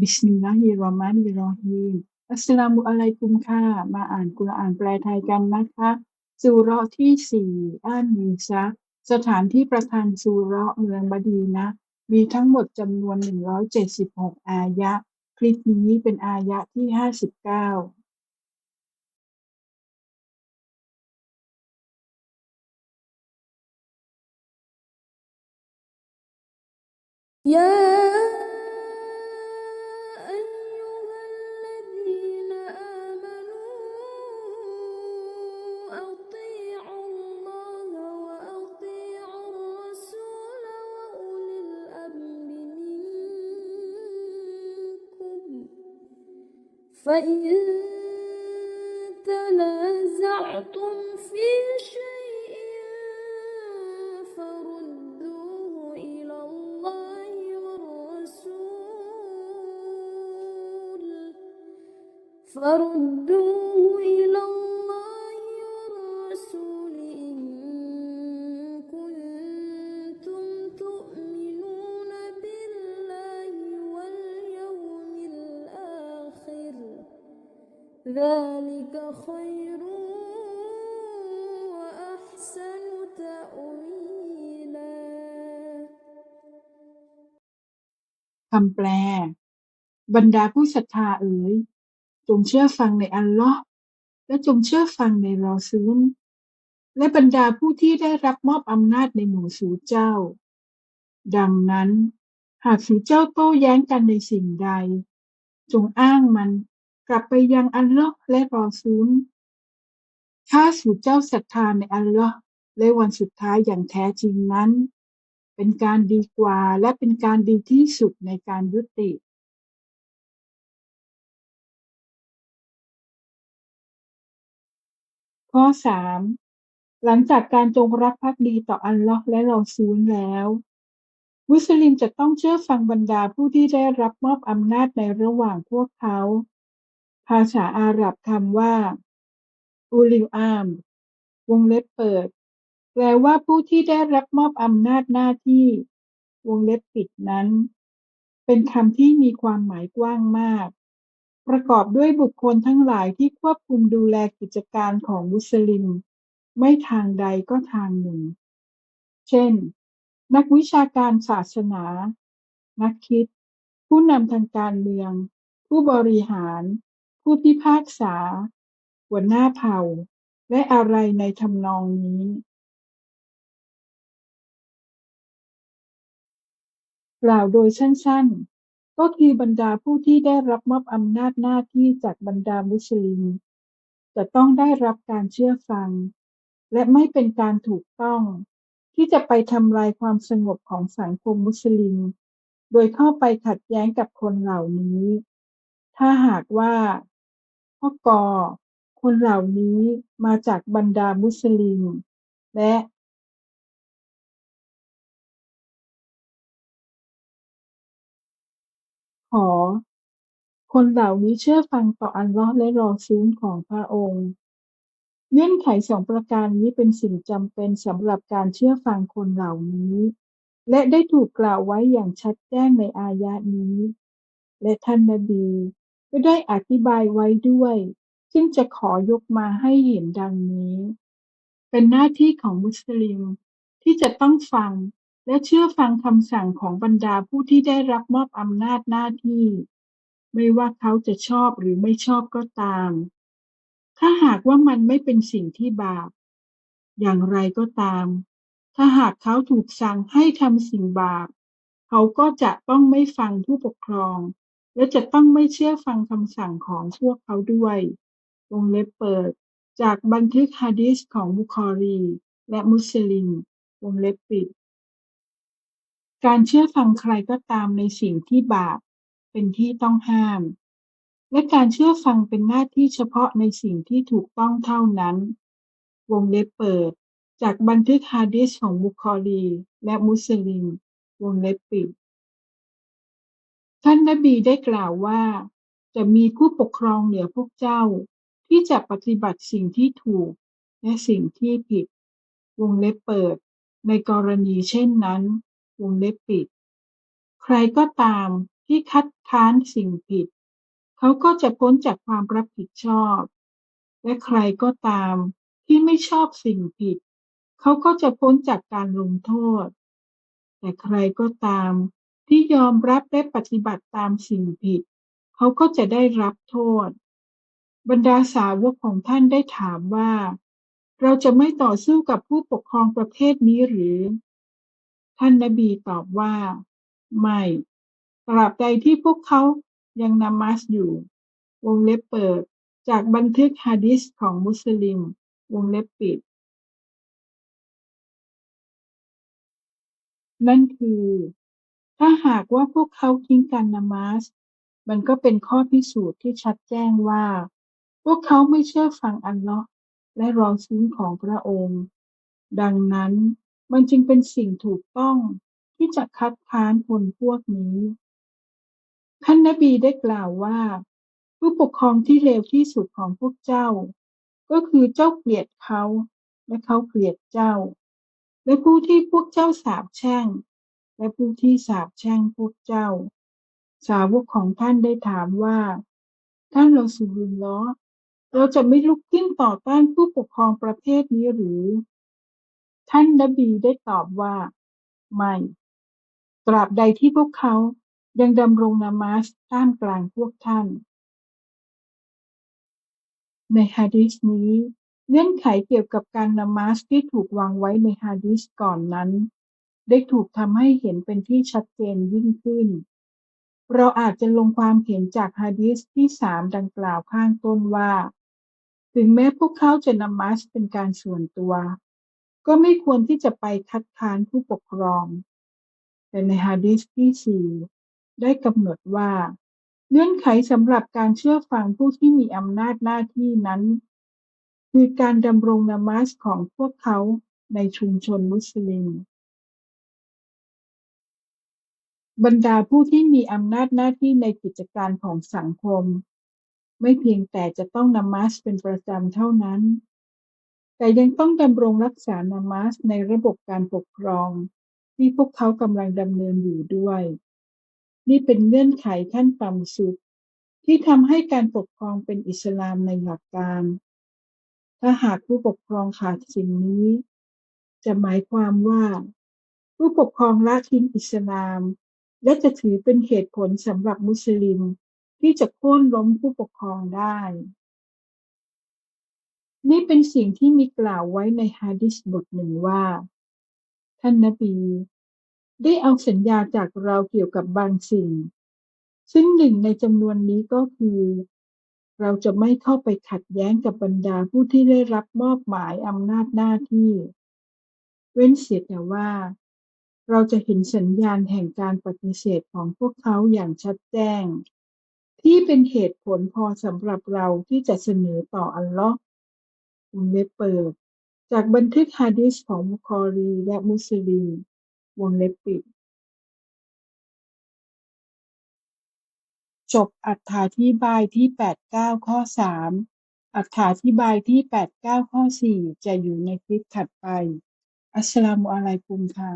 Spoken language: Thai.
บิสมิลลาฮิรเราะห์มานิรเรฮีมอัสลามุอะลัยกุมค่ะ มาอ่านกุรอานแปลไทยกันนะคะสูเราะที่สี่อ่านมีซะสถานที่ประทานสูเราะเมืองบดีนะ มีทั้งหมดจำนวน 176 อายะ คลิปนี้เป็นอายะที่ 59ยา فإن تنازعتم في شيء فردوه إلى الله والرسول. فردوه คำแปล บรรดาผู้ศรัทธาเอ๋ย จงเชื่อฟังในอัลลอฮ์และจงเชื่อฟังในรอซูล และบรรดาผู้ที่ได้รับมอบอำนาจในหมู่สู่เจ้า ดังนั้น หากสู่เจ้าโต้แย้งกันในสิ่งใด จงอ้างมันกลับไปยังอัลลอฮ์และรอซูลถ้าสู่เจ้าศรัทธาในอัลลอฮ์และวันสุดท้ายอย่างแท้จริงนั้น เป็นการดีกว่าและเป็นการดีที่สุดในการยุติข้อสามหลังจากการจงรักภักดีต่ออัลลอฮ์และรอซูลแล้ว มุสลิมจะต้องเชื่อฟังบรรดาผู้ที่ได้รับมอบอำนาจในระหว่างพวกเขา ภาษาอาหรับคำว่า อูลิอาม วงเล็บเปิด แปลว่าผู้ที่ได้รับมอบอำนาจหน้าที่ วงเล็บปิดนั้น เป็นคำที่มีความหมายกว้างมาก ประกอบด้วยบุคคลทั้งหลายที่ควบคุมดูแลกิจการของมุสลิม ไม่ทางใดก็ทางหนึ่ง เช่น นักวิชาการศาสนา นักคิด ผู้นำทางการเมือง ผู้บริหาร ผู้พิพากษา หัวหน้าเผ่า และอะไรในทำนองนี้ กล่าวโดยสั้น ๆ ก็คือบรรดาผู้ที่ได้รับมอบอำนาจหน้าที่จากบรรดามุสลิม จะต้องได้รับการเชื่อฟัง และไม่เป็นการถูกต้อง ที่จะไปทำลายความสงบของสังคมมุสลิม โดยเข้าไปขัดแย้งกับคนเหล่านี้ ถ้าหากว่าข้อกอคนเหล่านี้มาจากบรรดามุสลิม และ ขอคนเหล่านี้เชื่อฟังต่ออัลลอฮ์และรอซูลของพระองค์ เงื่อนไขสองประการนี้เป็นสิ่งจำเป็นสำหรับการเชื่อฟังคนเหล่านี้ และได้ถูกกล่าวไว้อย่างชัดแจ้งในอายะนี้ และท่านนบีก็ได้อธิบายไว้ด้วย ซึ่งจะขอยกมาให้เห็นดังนี้ เป็นหน้าที่ของมุสลิมที่จะต้องฟัง และเชื่อฟังคำสั่งของบรรดาผู้ที่ได้รับมอบอำนาจหน้าที่ ไม่ว่าเขาจะชอบหรือไม่ชอบก็ตาม ถ้าหากว่ามันไม่เป็นสิ่งที่บาป อย่างไรก็ตาม ถ้าหากเขาถูกสั่งให้ทำสิ่งบาป เขาก็จะต้องไม่ฟังผู้ปกครอง และจะต้องไม่เชื่อฟังคำสั่งของพวกเขาด้วย วงเล็บเปิด จากบันทึกฮะดีษของบุคอรี และมุสลิม วงเล็บปิด การเชื่อฟังใครก็ตามในสิ่งที่บาปเป็นที่ต้องห้าม และการเชื่อฟังเป็นหน้าที่เฉพาะในสิ่งที่ถูกต้องเท่านั้น วงเล็บเปิด จากบันทึกฮะดีษของบุคอรีและมุสลิม วงเล็บปิด ท่านนบีได้กล่าวว่า จะมีผู้ปกครองเหนือพวกเจ้า ที่จะปฏิบัติสิ่งที่ถูก และสิ่งที่ผิด วงเล็บเปิด ในกรณีเช่นนั้น วงเล็บปิด ใครก็ตามที่คัดค้านสิ่งผิด เขาก็จะพ้นจากความรับผิดชอบ และใครก็ตามที่ไม่ชอบสิ่งผิด เขาก็จะพ้นจากการลงโทษ แต่ใครก็ตามที่ยอมรับและปฏิบัติตามสิ่งผิด เขาก็จะได้รับโทษ บรรดาสาวกของท่านได้ถามว่า เราจะไม่ต่อสู้กับผู้ปกครองประเภทนี้หรือ ท่านนบีตอบว่า ไม่ตราบใดที่พวกเขายังนมัสอยู่ วงเล็บเปิด จากบันทึกฮะดิษของมุสลิม วงเล็บปิด นั่นคือ ถ้าหากว่าพวกเขาทิ้งการนมัส มันก็เป็นข้อพิสูจน์ที่ชัดแจ้งว่า พวกเขาไม่เชื่อฟังอัลลอฮ์และรอซูลของพระองค์ ดังนั้น มันจึงเป็นสิ่งถูกต้องที่จะคัดค้านคนพวกนี้ ท่านนบีได้กล่าวว่า ผู้ปกครองที่เลวที่สุดของพวกเจ้า ก็คือเจ้าเกลียดเขา และเขาเกลียดเจ้า และผู้ที่พวกเจ้าสาปแช่ง และผู้ที่สาปแช่งพวกเจ้า สาวกของท่านได้ถามว่า ท่านเรอซูลุลลอเราจะไม่ลุกขึ้นต่อต้านผู้ปกครองประเภทนี้หรือ ท่านนบีได้ตอบว่า ไม่ ตราบใดที่พวกเขายังดำรงนามาสท่ามกลางพวกท่าน ในฮะดีษนี้เงื่อนไขเกี่ยวกับการนามาสที่ถูกวางไว้ในฮะดีษก่อนนั้น ได้ถูกทำให้เห็นเป็นที่ชัดเจนยิ่งขึ้น เราอาจจะลงความเห็นจากฮะดีษที่สามดังกล่าวข้างต้นว่า ถึงแม้พวกเขาจะนามัสเป็นการส่วนตัว ก็ไม่ควรที่จะไปคัดค้านผู้ปกครอง แต่ในฮะดีษที่สี่ได้กำหนดว่า เงื่อนไขสำหรับการเชื่อฟังผู้ที่มีอำนาจหน้าที่นั้น คือการดำรงนามัสของพวกเขาในชุมชนมุสลิม บรรดาผู้ที่มีอำนาจหน้าที่ในกิจการของสังคม ไม่เพียงแต่จะต้องนามัสเป็นประจำเท่านั้น แต่ยังต้องดำรงรักษานามัสในระบบการปกครองที่พวกเขากำลังดำเนินอยู่ด้วย นี่เป็นเงื่อนไขขั้นต่ำสุด ที่ทำให้การปกครองเป็นอิสลามในหลักการ ถ้าหากผู้ปกครองขาดสิ่งนี้ จะหมายความว่า ผู้ปกครองละทิ้งอิสลาม และจะถือเป็นเหตุผลสำหรับมุสลิมที่จะโค่นล้มผู้ปกครองได้ นี่เป็นสิ่งที่มีกล่าวไว้ในฮะดิษบทหนึ่งว่า ท่านนบีได้เอาสัญญาจากเราเกี่ยวกับบางสิ่ง ซึ่งหนึ่งในจำนวนนี้ก็คือ เราจะไม่เข้าไปขัดแย้งกับบรรดาผู้ที่ได้รับมอบหมายอำนาจหน้าที่ เว้นเสียแต่ว่า เราจะเห็นสัญญาณแห่งการปฏิเสธของพวกเขาอย่างชัดแจ้ง ที่เป็นเหตุผลพอสำหรับเราที่จะเสนอต่ออัลลอฮ์ วงเล็บเปิด จากบันทึกฮะดีษของบุคอรีและมุสลิม วงเล็บปิด จบอรรถาธิบายที่89ข้อ3อรรถาธิบายที่89ข้อ4จะอยู่ในคลิปถัดไป อัสสลามุอะลัยกุมค่ะ